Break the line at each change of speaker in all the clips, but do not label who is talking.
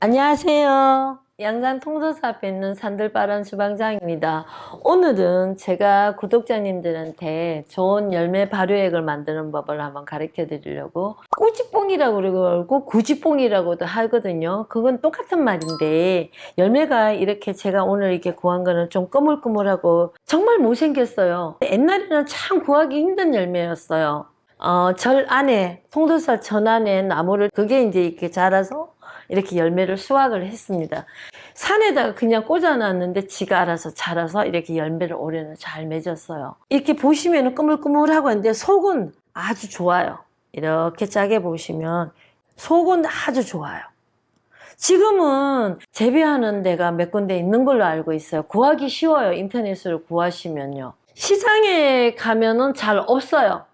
안녕하세요. 양산 통도사 앞에 있는 산들바람 주방장입니다. 오늘은 제가 구독자님들한테 좋은 열매 발효액을 만드는 법을 한번 가르쳐 드리려고 꾸지뽕이라고 그러고 구지뽕이라고도 하거든요. 그건 똑같은 말인데 열매가 이렇게 제가 오늘 이렇게 구한 거는 좀 꺼물꺼물하고 정말 못생겼어요. 옛날에는 참 구하기 힘든 열매였어요. 어, 절 안에, 통도사 전 안에 나무를, 그게 이제 이렇게 자라서 이렇게 열매를 수확을 했습니다. 산에다가 그냥 꽂아놨는데 지가 알아서 자라서 이렇게 열매를 올해는 잘 맺었어요. 이렇게 보시면 꾸물꾸물하고 있는데 속은 아주 좋아요. 이렇게 짜게 보시면 속은 아주 좋아요. 지금은 재배하는 데가 몇 군데 있는 걸로 알고 있어요. 구하기 쉬워요. 인터넷으로 구하시면요. 시장에 가면은 잘 없어요.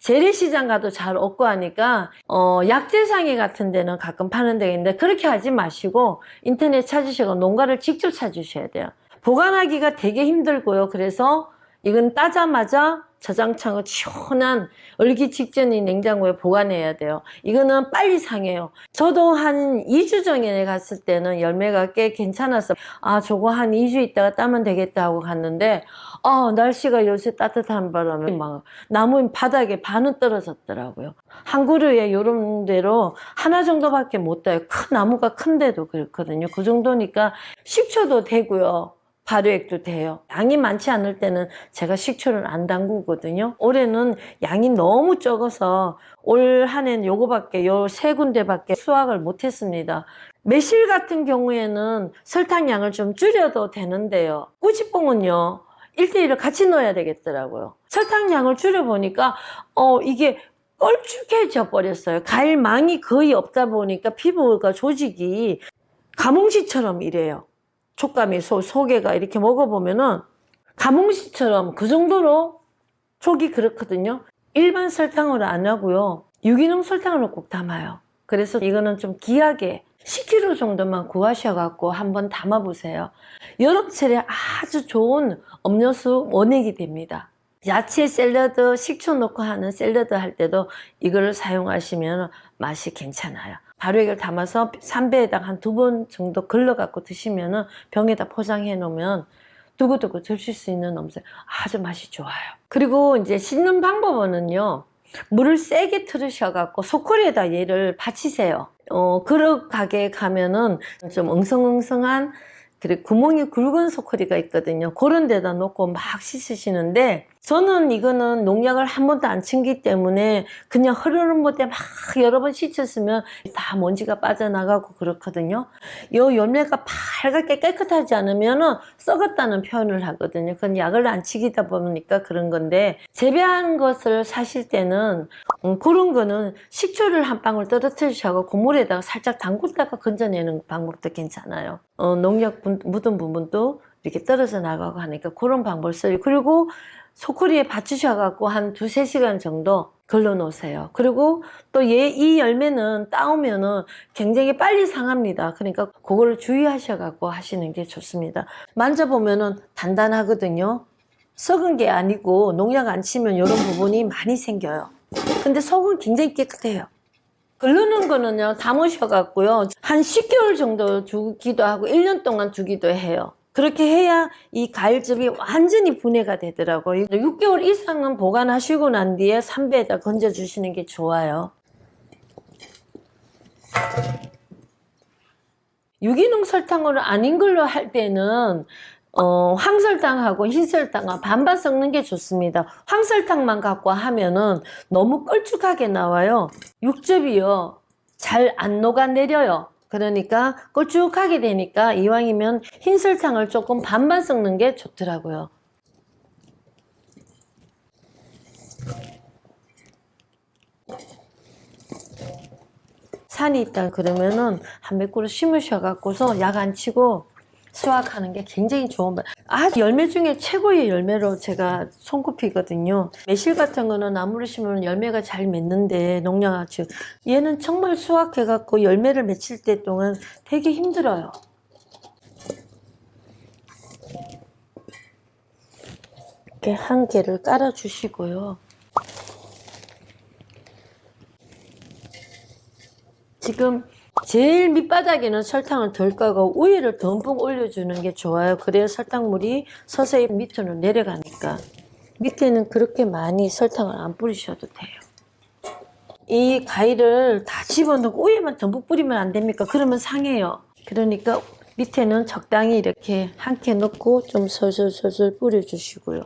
재래시장 가도 잘 없고 하니까 어, 약재상해 같은 데는 가끔 파는 데가 있는데 그렇게 하지 마시고 인터넷 찾으시고 농가를 직접 찾으셔야 돼요. 보관하기가 되게 힘들고요. 그래서 이건 따자마자 저장창을 시원한 얼기 직전인 냉장고에 보관해야 돼요. 이거는 빨리 상해요. 저도 한 2주 전에 갔을 때는 열매가 꽤 괜찮았어. 아, 저거 한 2주 있다가 따면 되겠다 하고 갔는데, 아, 날씨가 요새 따뜻한 바람에 막 나무 바닥에 반은 떨어졌더라고요. 한 그루에 요런 대로 하나 정도밖에 못 따요. 큰 나무가 큰데도 그렇거든요. 그 정도니까 식초도 되고요. 발효액도 돼요. 양이 많지 않을 때는 제가 식초를 안 담그거든요. 올해는 양이 너무 적어서 올 한해는 요거밖에 요 세 군데밖에 수확을 못했습니다. 매실 같은 경우에는 설탕량을 좀 줄여도 되는데요. 꾸지뽕은요. 1대1을 같이 넣어야 되겠더라고요. 설탕량을 줄여보니까 어 이게 껄쭉해져 버렸어요. 갈망이 거의 없다 보니까 피부가 조직이 가뭉시처럼 이래요. 촉감이 소, 소개가 이렇게 먹어보면은 가뭉시처럼 그 정도로 촉이 그렇거든요. 일반 설탕으로 안 하고요. 유기농 설탕으로 꼭 담아요. 그래서 이거는 좀 귀하게 10kg 정도만 구하셔갖고 한번 담아보세요. 여름철에 아주 좋은 음료수 원액이 됩니다. 야채 샐러드, 식초 넣고 하는 샐러드 할 때도 이거를 사용하시면 맛이 괜찮아요. 발효액을 담아서 삼배에다가 한 두 번 정도 걸러갖고 드시면은 병에다 포장해 놓으면 두고두고 드실 수 있는 음식 아주 맛이 좋아요. 그리고 이제 씻는 방법은요. 물을 세게 틀으셔갖고 소쿠리에다 얘를 받치세요. 어, 그릇 가게에 가면은 좀 엉성엉성한 그리고 구멍이 굵은 소쿠리가 있거든요. 그런 데다 놓고 막 씻으시는데 저는 이거는 농약을 한 번도 안 친기 때문에 그냥 흐르는 물에 막 여러 번 씻었으면 다 먼지가 빠져나가고 그렇거든요. 요 열매가 빨갛게 깨끗하지 않으면은 썩었다는 표현을 하거든요. 그건 약을 안 치기다 보니까 그런 건데 재배한 것을 사실 때는 음, 그런 거는 식초를 한 방울 떨어뜨리셔고 고물에다가 살짝 담궜다가 건져내는 방법도 괜찮아요. 어, 농약 분- 묻은 부분도 이렇게 떨어져 나가고 하니까 그런 방법을 써요. 그리고 소쿠리에 받치셔갖고 한 두세 시간 정도 걸러 놓으세요. 그리고 또 얘, 이 열매는 따오면은 굉장히 빨리 상합니다. 그러니까 그거를 주의하셔갖고 하시는 게 좋습니다. 만져보면은 단단하거든요. 썩은 게 아니고 농약 안 치면 이런 부분이 많이 생겨요. 근데 속은 굉장히 깨끗해요. 걸르는 거는요, 담으셔갖고요, 한 10개월 정도 두기도 하고, 1년 동안 두기도 해요. 그렇게 해야 이 과일즙이 완전히 분해가 되더라고요. 6개월 이상은 보관하시고 난 뒤에 삼배에다 건져주시는 게 좋아요. 유기농 설탕으로 아닌 걸로 할 때는 어, 황설탕하고 흰설탕은 반반 섞는 게 좋습니다. 황설탕만 갖고 하면은 너무 걸쭉하게 나와요. 육즙이요. 잘 안 녹아내려요. 그러니까 걸쭉하게 되니까 이왕이면 흰 설탕을 조금 반반 섞는 게 좋더라고요. 산이 있다 그러면은 한 몇 그루 심으셔 갖고서 약 안 치고 수확하는 게 굉장히 좋은 말. 아 열매 중에 최고의 열매로 제가 손꼽히거든요. 매실 같은 거는 나무를 심으면 열매가 잘 맺는데 농약같이 얘는 정말 수확해 갖고 열매를 맺힐 때 동안 되게 힘들어요. 이렇게 한 개를 깔아 주시고요. 지금 제일 밑바닥에는 설탕을 덜 까고 위에를 듬뿍 올려주는 게 좋아요. 그래야 설탕물이 서서히 밑으로 내려가니까. 밑에는 그렇게 많이 설탕을 안 뿌리셔도 돼요. 이 가위를 다 집어넣고 위에만 듬뿍 뿌리면 안 됩니까? 그러면 상해요. 그러니까 밑에는 적당히 이렇게 한캔 넣고 좀 솔솔솔솔 뿌려주시고요.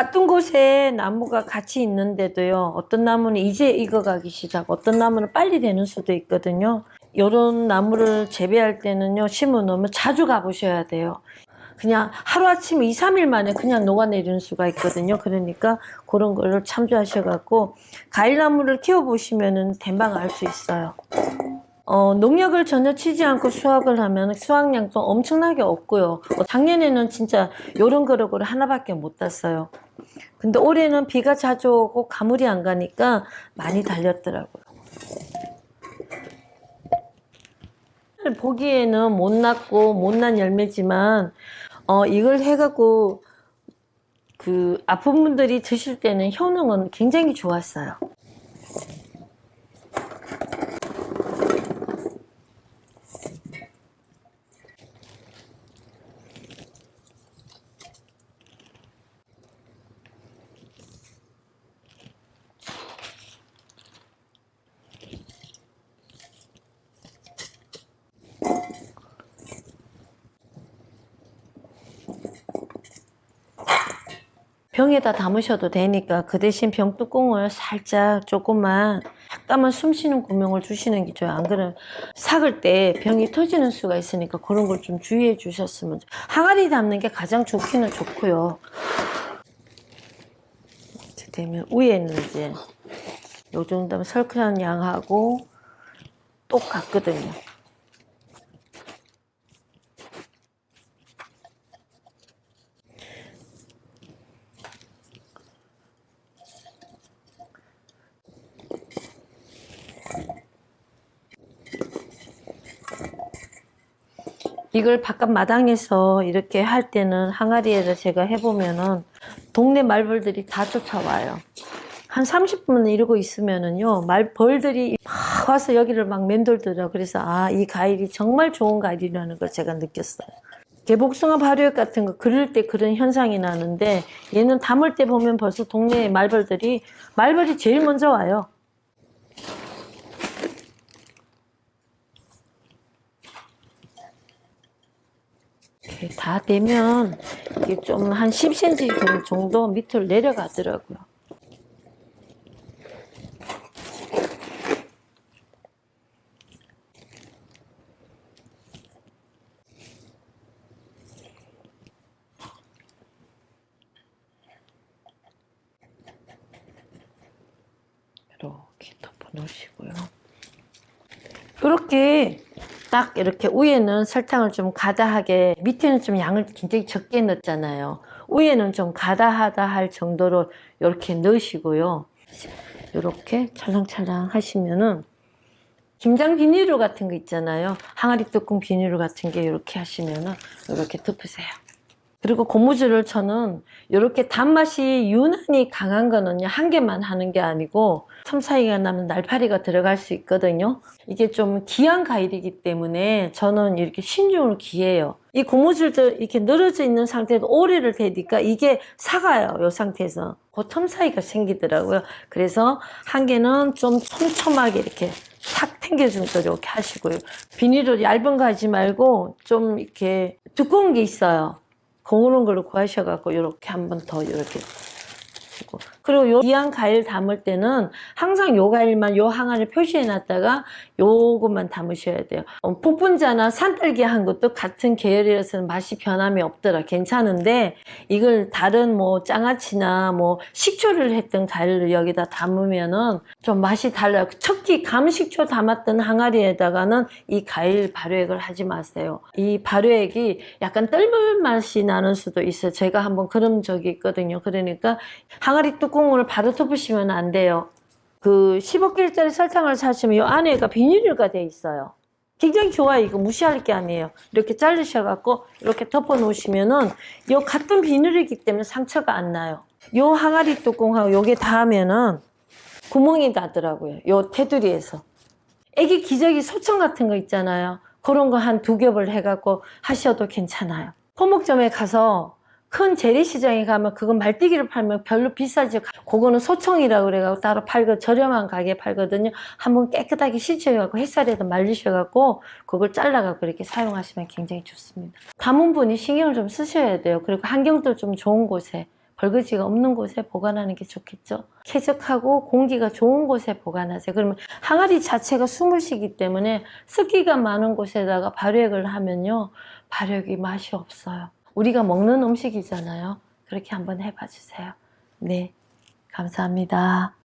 같은 곳에 나무가 같이 있는데도요, 어떤 나무는 이제 익어가기 시작, 어떤 나무는 빨리 되는 수도 있거든요. 요런 나무를 재배할 때는요, 심어 놓으면 자주 가보셔야 돼요. 그냥 하루아침에 2, 3일 만에 그냥 녹아내리는 수가 있거든요. 그러니까 그런 거를 참조하셔갖고, 과일나무를 키워보시면은 대박 알수 있어요. 어, 농약을 전혀 치지 않고 수확을 하면 수확량도 엄청나게 없고요. 어, 작년에는 진짜 요런 그릇을 하나밖에 못 땄어요. 근데 올해는 비가 자주 오고 가물이 안 가니까 많이 달렸더라고요. 보기에는 못났고 못난 열매지만 어, 이걸 해갖고 그 아픈 분들이 드실 때는 효능은 굉장히 좋았어요. 병에다 담으셔도 되니까 그 대신 병 뚜껑을 살짝 조금만 약간만 숨 쉬는 구멍을 주시는 게 좋아요. 안 그러면 삭을 때 병이 터지는 수가 있으니까 그런 걸 좀 주의해 주셨으면 좋- 항아리 담는 게 가장 좋기는 좋고요. 이렇게 되면 위에는 이제 요 정도면 설크한 양하고 똑같거든요. 이걸 바깥 마당에서 이렇게 할 때는 항아리에다 제가 해보면은 동네 말벌들이 다 쫓아와요. 한 30분 이러고 있으면은요, 말 벌들이 막 와서 여기를 막 맴돌더라고요. 그래서 아, 이 과일이 정말 좋은 과일이라는 걸 제가 느꼈어요. 개복숭아 발효액 같은 거 그릴 때 그런 현상이 나는데 얘는 담을 때 보면 벌써 동네 말벌들이 말벌이 제일 먼저 와요. 이렇게 다 되면 이게 좀 한 10cm 정도 밑으로 내려가더라고요. 이렇게 덮어 놓으시고요. 이렇게 딱 이렇게 위에는 설탕을 좀 가다하게 밑에는 좀 양을 굉장히 적게 넣었잖아요. 위에는 좀 가다하다 할 정도로 이렇게 넣으시고요. 이렇게 찰랑찰랑 하시면은 김장 비닐로 같은 거 있잖아요. 항아리 뚜껑 비닐로 같은 게 이렇게 하시면은 이렇게 덮으세요. 그리고 고무줄을 저는 이렇게 단맛이 유난히 강한 거는요 한 개만 하는 게 아니고 3, 4일가 나면 날파리가 들어갈 수 있거든요. 이게 좀 귀한 과일이기 때문에 저는 이렇게 신중으로 귀해요. 이 고무줄도 이렇게 늘어져 있는 상태에서 오래를 대니까 이게 사가요 이 상태에서. 그틈 사이가 생기더라고요. 그래서 한 개는 좀 촘촘하게 이렇게 탁거 이렇게 하시고요. 비닐을 얇은 거 하지 말고 좀 이렇게 두꺼운 게 있어요 그런 걸로 구하셔갖고 이렇게 한 번 더 이렇게 하고 그리고 요 이한 과일 담을 때는 항상 요 과일만 요 항아리 표시해 놨다가 요것만 담으셔야 돼요. 어, 복분자나 산딸기 한 것도 같은 계열이라서는 맛이 변함이 없더라. 괜찮은데 이걸 다른 뭐 장아찌나 뭐 식초를 했던 과일을 여기다 담으면은 좀 맛이 달라요. 특히 감식초 담았던 항아리에다가는 이 과일 발효액을 하지 마세요. 이 발효액이 약간 떫은 맛이 나는 수도 있어요. 제가 한번 그런 적이 있거든요. 그러니까 항아리 뚜껑을 바로 덮으시면 안 돼요. 그 15개월짜리 설탕을 사시면 이 안에가 비닐류가 돼 있어요. 굉장히 좋아요. 이거 무시할 게 아니에요. 이렇게 자르셔갖고 이렇게 덮어 놓으시면은 이 같은 비닐이기 때문에 상처가 안 나요. 요 항아리 뚜껑하고 요게 닿으면은 구멍이 나더라고요. 요 테두리에서. 애기 기저귀 소청 같은 거 있잖아요. 그런 거 한 두 겹을 해갖고 하셔도 괜찮아요. 포목점에 가서 큰 재래시장에 가면 그건 말띠기를 팔면 별로 비싸지. 그거는 소청이라고 그래갖고 따로 팔고 저렴한 가게에 팔거든요. 한번 깨끗하게 씻어갖고 햇살에다 말리셔갖고 그걸 잘라갖고 이렇게 사용하시면 굉장히 좋습니다. 가문분이 신경을 좀 쓰셔야 돼요. 그리고 환경도 좀 좋은 곳에 벌거지가 없는 곳에 보관하는 게 좋겠죠. 쾌적하고 공기가 좋은 곳에 보관하세요. 그러면 항아리 자체가 숨을 쉬기 때문에 습기가 많은 곳에다가 발효액을 하면요. 발효액이 맛이 없어요. 우리가 먹는 음식이잖아요. 그렇게 한번 해봐 주세요. 네. 감사합니다.